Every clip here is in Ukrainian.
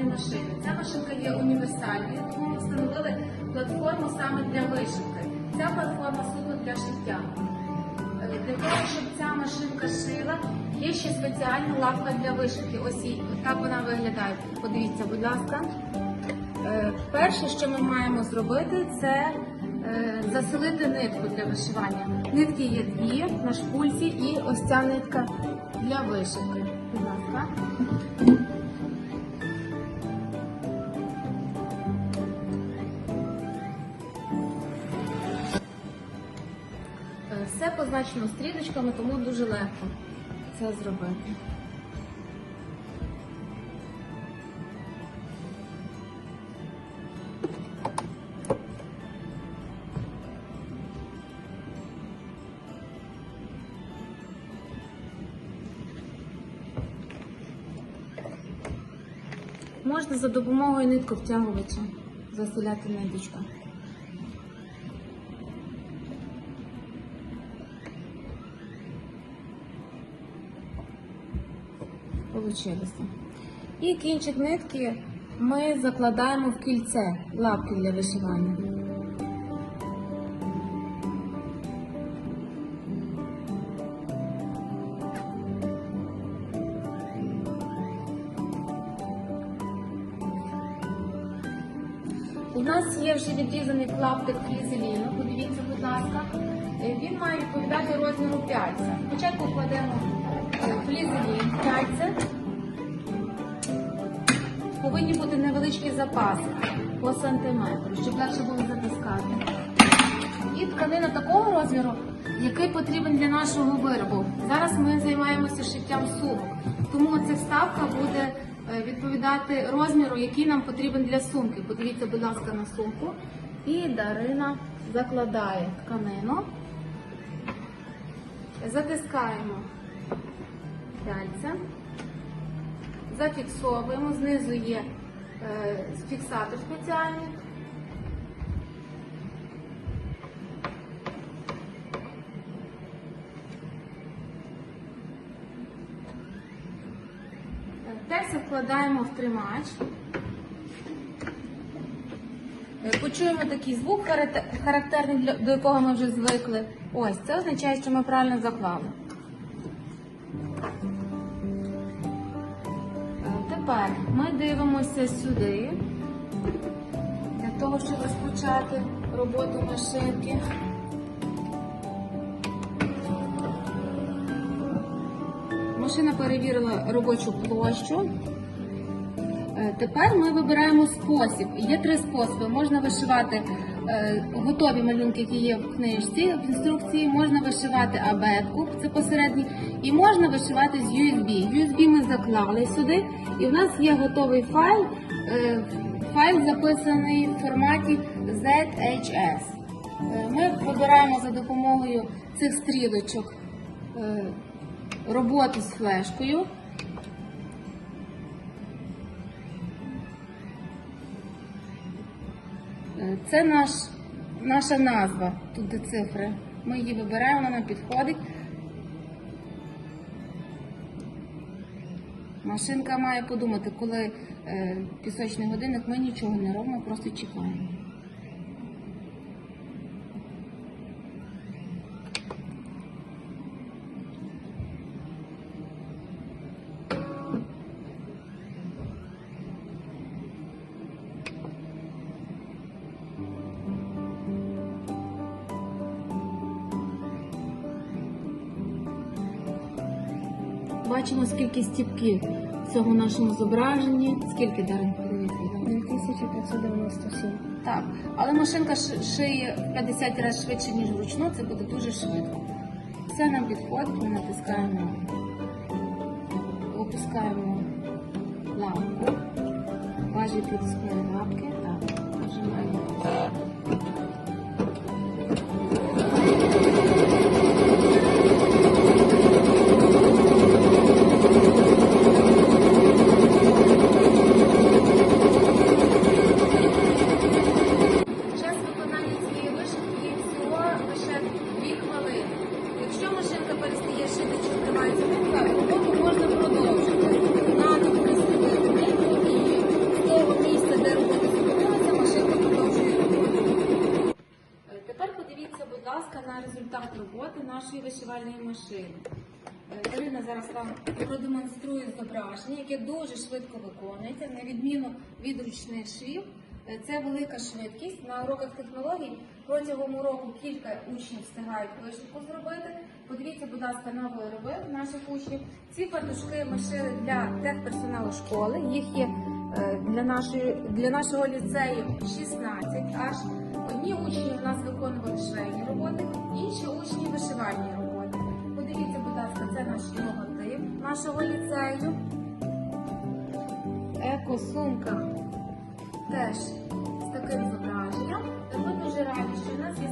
даної машини. Ця машинка є універсальною, тому ми встановили платформу саме для вишивки. Ця платформа суто для шиття. Е, Для того, щоб ця машинка шила, є ще спеціальна лавка для вишивки. Ось так вона виглядає. Подивіться, будь ласка. Е, Перше, що ми маємо зробити, це е, заселити нитку для вишивання. Нитки є дві на шпульці і ось ця нитка для вишивки. Все позначено стрілочками, тому дуже легко це зробити. Можна за допомогою нитковтягувача заселяти ниточку. Получилося. І кінчик нитки ми закладаємо в кільце лапки для вишивання. У нас є вже відрізаний клаптик флізеліну. Подивіться, будь ласка. Е, Він має відповідати розміру пяльця. Спочатку кладемо е, флізелін. Повинні бути невеличкі запаси по сантиметру, щоб легше було затискати. І тканина такого розміру, який потрібен для нашого виробу. Зараз ми займаємося шиттям сумок, тому ця вставка буде е, відповідати розміру, який нам потрібен для сумки. Подивіться, будь ласка, на сумку. І Дарина закладає тканину, затискаємо пяльця, зафіксовуємо, знизу є е, фіксатор спеціальний. Те вкладаємо в тримач. Е, Почуємо такий звук, характерний до якого ми вже звикли. Ось, це означає, що ми правильно заклали. Ми дивимося сюди, для того, щоб розпочати роботу машинки. Машина перевірила робочу площу. Е, Тепер ми вибираємо спосіб. Є три способи. Можна вишивати готові малюнки, які є в книжці, в інструкції, можна вишивати абетку, це посередній, і можна вишивати з USB. USB ми заклали сюди, і в нас є готовий файл. Е, Файл записаний в форматі ZHS. Е, Ми вибираємо за допомогою цих стрілочок е, роботу з флешкою. Це наш, наша назва, тут де цифри. Ми її вибираємо, вона підходить. Машинка має подумати, коли е, пісочний годинник, ми нічого не робимо, просто чекаємо. Бачимо, скільки стіпків в цьому нашому зображенні. Скільки Дарин подивіться? 1597. Так, але машинка шиє в 50 разів швидше, ніж вручну, це буде дуже швидко. Все нам підходить, ми натискаємо, опускаємо лампу, важі підскої лапки, так, нажимаємо. Час виконання цієї вишивки всього лише 2 хвилини. Якщо машинка перестає шити чи втримається нитка, роботу можна продовжити. На нитку слідити нитку і будь ласка, на результат роботи нашої машини. Е, Ірина зараз вам продемонструє зображення, яке дуже швидко виконується, на відміну від ручних швів. Е, Це велика швидкість. На уроках технологій протягом уроку кілька учнів встигають вишивку зробити. Подивіться, будь ласка, на вироби наших учнів. Ці фатушки ми шили для техперсоналу школи. Їх є е, для, нашої, для нашого ліцею 16 аж. Одні учні у нас виконували швейні роботи, інші учні вишивальні роботи. Це наш логотип нашого ліцею. Еко-сумка теж з таким зображенням. Ми дуже раді, що у нас є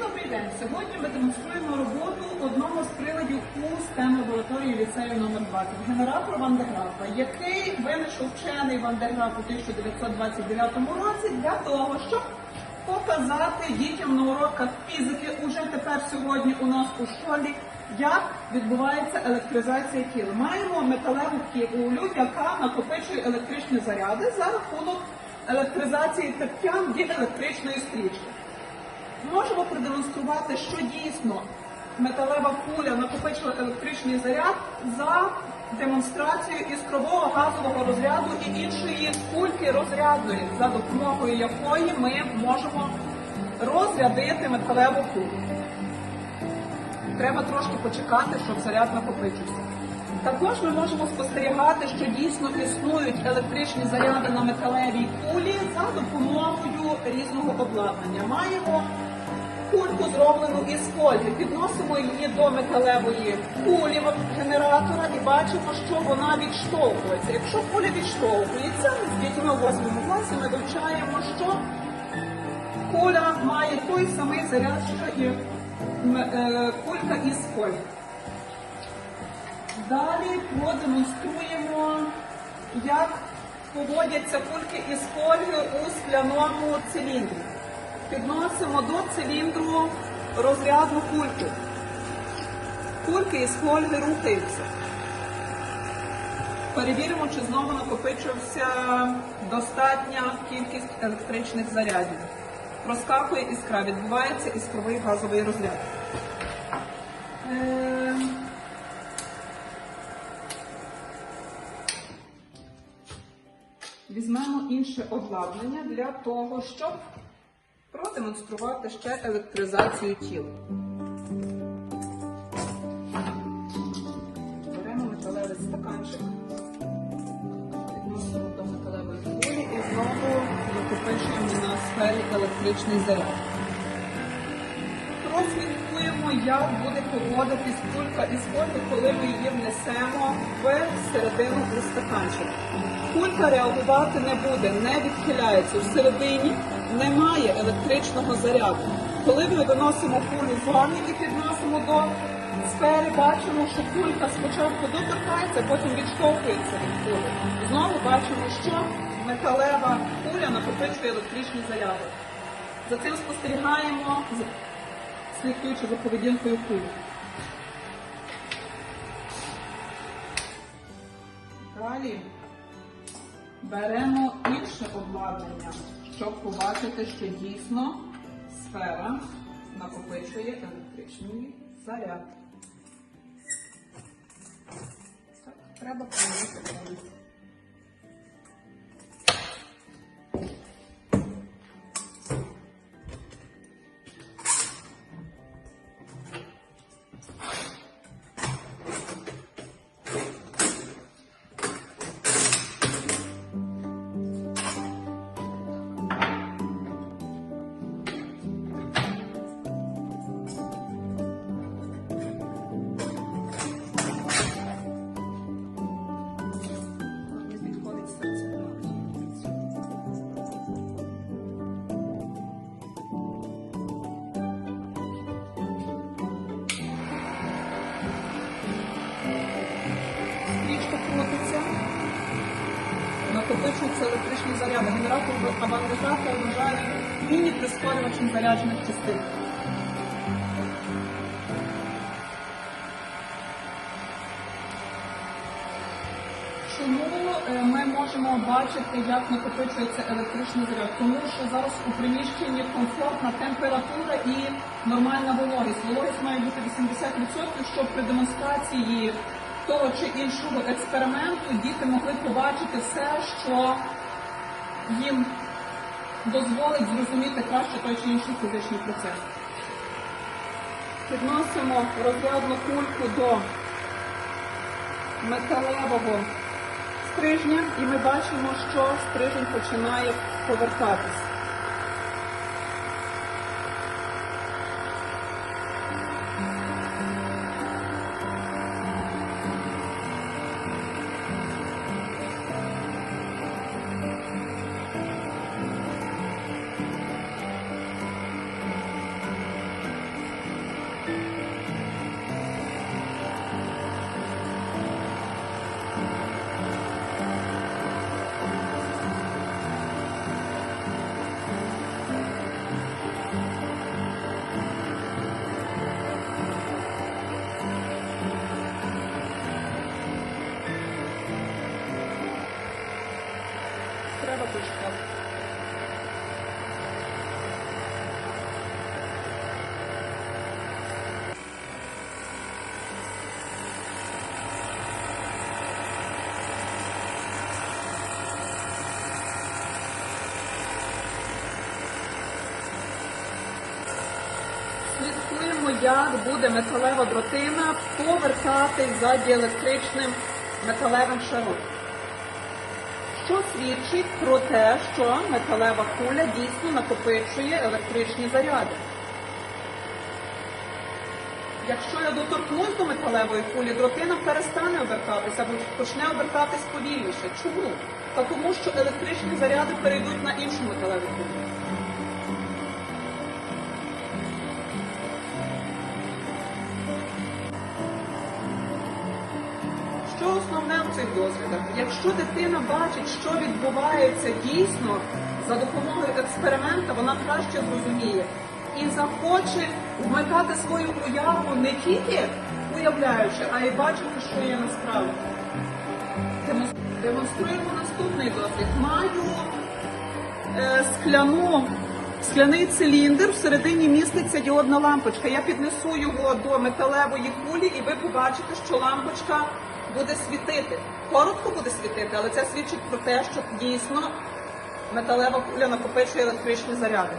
добрий день! Сьогодні ми демонструємо роботу одного з приладів у STEM лабораторії ліцею номер 20 генератор Вандерграфа, який винайшов вчений Вандерграф у 1929 році для того, щоб показати дітям на уроках фізики уже тепер сьогодні у нас у школі, як відбувається електризація тіла. Маємо металеву кулю, яка накопичує електричні заряди за рахунок електризації тертян від електричної стрічки. Можемо продемонструвати, що дійсно металева куля накопичила електричний заряд за демонстрацією іскрового газового розряду і іншої кульки розрядної, за допомогою якої ми можемо розрядити металеву кулю. Треба трошки почекати, щоб заряд накопичився. Також ми можемо спостерігати, що дійсно існують електричні заряди на металевій кулі за допомогою різного обладнання. Маємо кульку зроблену із фольги, підносимо її до металевої кулі генератора і бачимо, що вона відштовхується. Якщо куля відштовхується, з дітьми у 8 класі ми вивчаємо, що куля має той самий заряд, що і е, кулька із фольги. Далі продемонструємо, як поводяться кульки із фольги у скляному циліндрі. Підносимо до циліндру розрядну кульку. Кульки із фольги рухаються. Перевіримо, чи знову накопичився достатня кількість електричних зарядів. Проскакує іскра, відбувається іскровий газовий розряд. Е, Візьмемо інше обладнання для того, щоб продемонструвати ще електризацію тіла. Беремо металевий стаканчик, відносимо до металевої кулі і знову накопичуємо на сфері електричний заряд. Прослідкуємо, як буде поводитись кулька із фольги, коли ми її внесемо в середину у стаканчик. Кулька реагувати не буде, не відхиляється. Всередині немає електричного заряду. Коли ми виносимо кулю з вами і підносимо до сфери, бачимо, що кулька спочатку доторкається, потім відштовхується від кулі. Знову бачимо, що металева куля накопичує електричні заряди. За цим спостерігаємо, слідкуючи за поведінкою кулі. Далі беремо інше обладнання, щоб побачити, що дійсно сфера накопичує електричний заряд. Так, треба помити. Накопичуються електричні заряди. Генератор авангардата вважає міні-прискорювачем заряджених частин. Чому е, ми можемо бачити, як накопичується електричний заряд? Тому що зараз у приміщенні комфортна температура і нормальна вологість. Вологість має бути 80%, щоб при демонстрації того чи іншого експерименту діти могли побачити все, що їм дозволить зрозуміти краще той чи інший фізичний процес. Підносимо розрядну кульку до металевого стрижня, і ми бачимо, що стрижень починає повертатись. Як буде металева дротина повертатись за діелектричним металевим шаром що свідчить про те, що металева куля дійсно накопичує електричні заряди. Якщо я доторкнусь до металевої кулі, дротина перестане обертатися або почне обертатись повільніше. Чому? Та тому, що електричні заряди перейдуть на іншу металеву кулю. Дослідах? Якщо дитина бачить, що відбувається дійсно за допомогою експеримента, вона краще зрозуміє і захоче вмикати свою уяву не тільки уявляючи, а й бачити, що є насправді. Демонструємо наступний дослід. Маю е, скляну, скляний циліндр, всередині міститься діодна лампочка. Я піднесу його до металевої кулі, і ви побачите, що лампочка буде світити. Коротко буде світити, але це свідчить про те, що дійсно металева куля накопичує електричні заряди.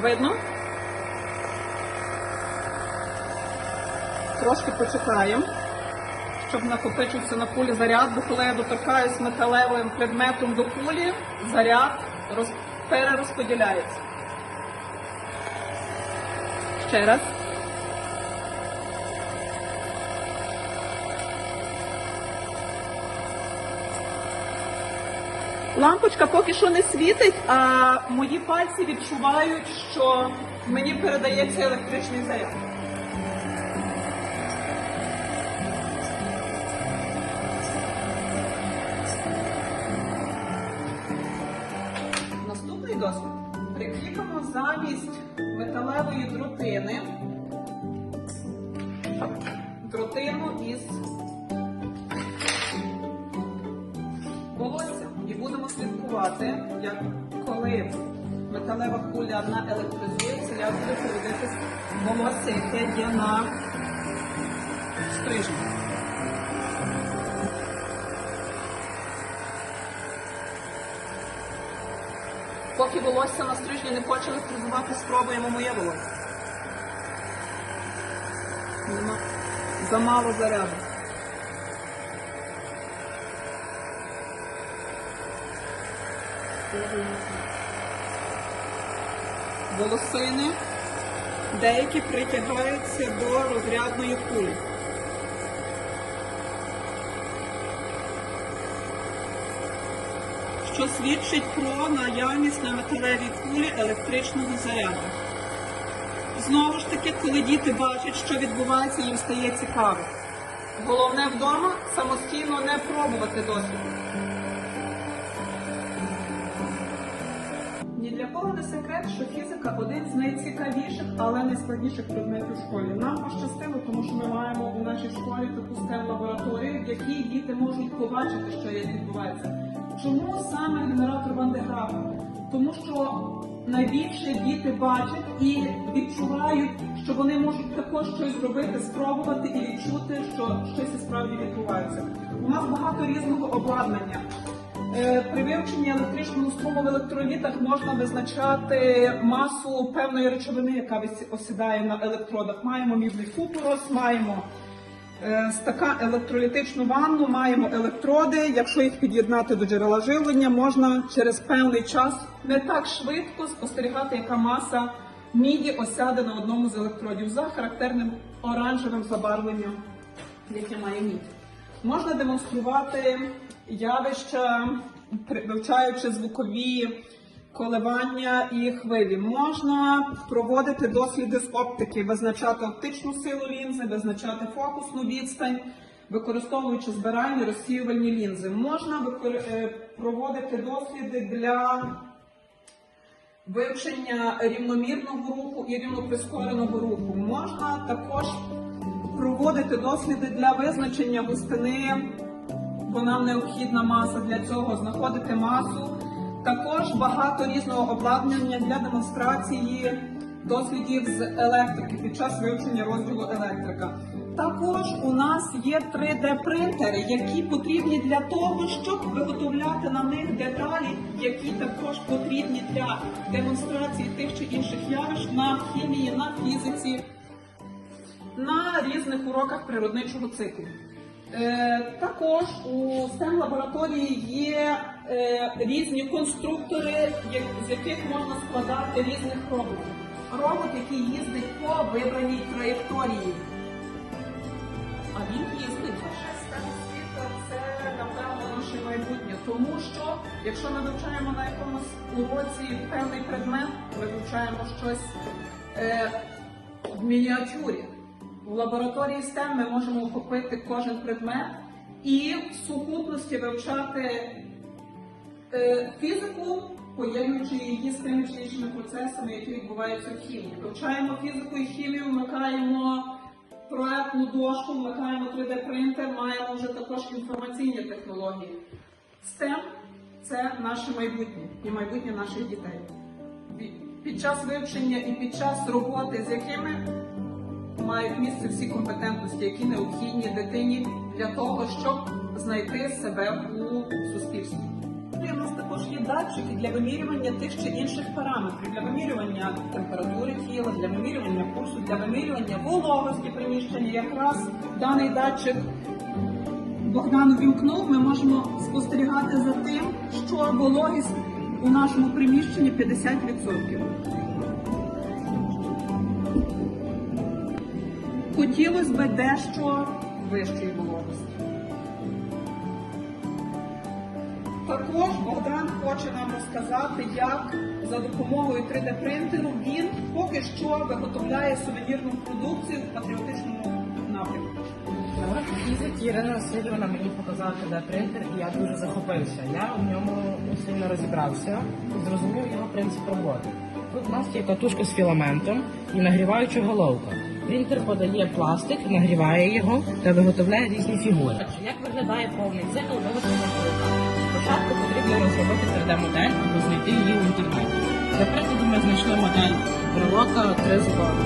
Видно? Трошки почекаємо щоб накопичився на кулі заряд, бо коли я доторкаюсь металевим предметом до кулі, заряд роз... перерозподіляється. Ще раз. Лампочка поки що не світить, а мої пальці відчувають, що мені передається електричний заряд. Як буде поводитись волосся, яке є на стрижні. Поки волосся на стрижні не хоче електризувати, спробуємо моє волосся. Нема. Замало заряду. Волосини деякі притягаються до розрядної кулі. що свідчить про наявність на металевій кулі електричного заряду. Знову ж таки, коли діти бачать, що відбувається, їм стає цікаво. Головне вдома самостійно не пробувати досвід. Але найскладніших предметів в школі. Нам пощастило, тому що ми маємо у нашій школі таку stem лабораторію, в якій діти можуть побачити, що як відбувається. Чому саме генератор Вандеграфа? Тому що найбільше діти бачать і відчувають, що вони можуть також щось зробити, спробувати і відчути, що щось справді відбувається. У нас багато різного обладнання. Е, При вивченні електричного струму в електролітах можна визначати масу певної речовини, яка осідає на електродах. Маємо мідний купорос, маємо е, стака електролітичну ванну, маємо електроди. Якщо їх під'єднати до джерела живлення, можна через певний час не так швидко спостерігати, яка маса міді осяде на одному з електродів за характерним оранжевим забарвленням, яке має мідь. Можна демонструвати явища, вивчаючи звукові коливання і хвилі. Можна проводити досліди з оптики, визначати оптичну силу лінзи, визначати фокусну відстань, використовуючи збиральні розсіювальні лінзи. Можна викор- е, проводити досліди для вивчення рівномірного руху і рівноприскореного руху. Можна також проводити досліди для визначення густини, бо нам необхідна маса для цього, знаходити масу. Також багато різного обладнання для демонстрації дослідів з електрики під час вивчення розділу електрика. Також у нас є 3D-принтери, які потрібні для того, щоб виготовляти на них деталі, які також потрібні для демонстрації тих чи інших явищ на хімії, на фізиці, на різних уроках природничого циклу. Е, також у STEM лабораторії є е, різні конструктори, з яких можна складати різних роботів. Робот, який їздить по вибраній траєкторії. А він їздить. Світа це напевно наше майбутнє, тому що якщо ми вивчаємо на якомусь уроці певний предмет, ми вивчаємо щось е, в мініатюрі. В лабораторії STEM ми можемо охопити кожен предмет і в сукупності вивчати е, фізику, поєднуючи її з тими чи іншими процесами, які відбуваються в хімії. Вивчаємо фізику і хімію, вмикаємо проектну дошку, вмикаємо 3D-принтер, маємо вже також інформаційні технології. STEM – це наше майбутнє і майбутнє наших дітей. Під- Під час вивчення і під час роботи, з якими мають місце всі компетентності, які необхідні дитині для того, щоб знайти себе у суспільстві. У нас також є датчики для вимірювання тих чи інших параметрів, для вимірювання температури тіла, для вимірювання пульсу, для вимірювання вологості приміщення. Якраз даний датчик Богдан увімкнув, ми можемо спостерігати за тим, що вологість у нашому приміщенні 50%. Хотілося б дещо вищої вологості. Також Богдан хоче нам розказати, як за допомогою 3D-принтеру він поки що виготовляє сувенірну продукцію в патріотичному напрямку. На Ірина Васильівна мені показала 3D-принтер, і я дуже захопився. Я в ньому сильно розібрався і зрозумів його принцип роботи. Тут у нас є катушка з філаментом і нагріваюча головка. Принтер подає пластик, нагріває його та виготовляє різні фігури. Як виглядає повний цикл виготовлення? Спочатку потрібно розробити 3D-модель або знайти її в інтернеті. Для прикладу ми знайшли модель брелока 3 зубами.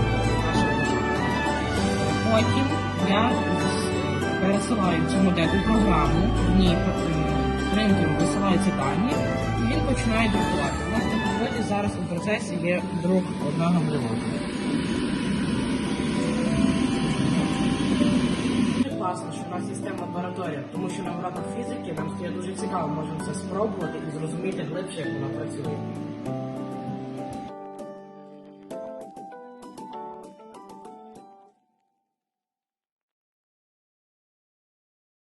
Потім я пересилаю цю модель у програму, в ній е, принтеру висилаються дані, і він починає друкувати. У нас на підводі зараз у процесі є друк одного брелока. Дуже класно, що в нас є STEM лабораторія, тому що на уроках фізики нам стає дуже цікаво, можемо це спробувати і зрозуміти глибше, як вона працює.